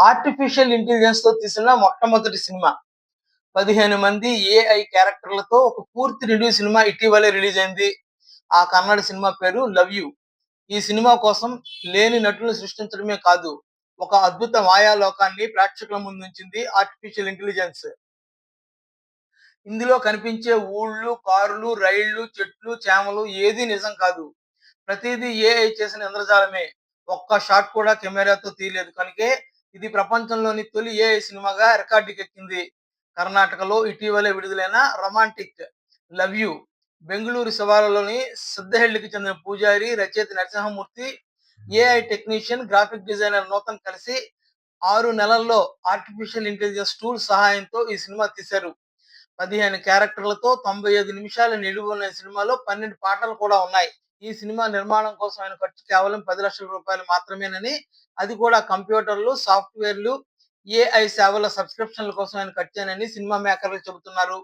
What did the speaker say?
Artificial ఇంటెలిజెన్స్తో తీసిన మొట్టమొదటి cinema. పదిహేను మంది ఏఐ క్యారెక్టర్లతో ఒక పూర్తి రివ్యూ సినిమా ఇటీవలే రిలీజ్ అయింది. ఆ కన్నడ సినిమా పేరు లవ్ యూ. ఈ సినిమా కోసం లేని నటులను సృష్టించడమే కాదు ఒక అద్భుత మాయాలోకాన్ని ప్రేక్షకుల ముందుంచింది ఆర్టిఫిషియల్ ఇంటెలిజెన్స్. ఇందులో కనిపించే ఊళ్ళు కారులు రైళ్ళు చెట్లు చేమలు ఏది నిజం కాదు. ప్రతిదీ ఏఐ చేసిన ఇంద్రజాలమే. ఒక్క షాట్ కూడా కెమెరాతో తీయలేదు. కనుకే ఇది ప్రపంచంలోని తొలి ఏఐ సినిమాగా రికార్డుకి ఎక్కింది కర్ణాటకలో ఇటీవలే విడుదలైన రొమాంటిక్ లవ్ యూ. బెంగళూరు శివాలలోని సిద్ధహెళ్ళికి చెందిన పూజారి రచయిత Narasimhamurthy AI technician graphic designer Nutan కలిసి ఆరు నెలల్లో ఆర్టిఫిషియల్ ఇంటెలిజెన్స్ టూల్ సహాయంతో ఈ సినిమా తీశారు. పదిహేను క్యారెక్టర్లతో తొంభై ఐదు నిమిషాల నిలువున్న సినిమాలో పన్నెండు పాటలు కూడా ఉన్నాయి. ఈ సినిమా నిర్మాణం కోసం ఆయన ఖర్చు కేవలం పది లక్షల రూపాయలు మాత్రమేనని అది కూడా కంప్యూటర్లు సాఫ్ట్వేర్లు ఏఐ సేవల సబ్స్క్రిప్షన్ల కోసం ఆయన ఖర్చేనని సినిమా మేకర్లు చెబుతున్నారు.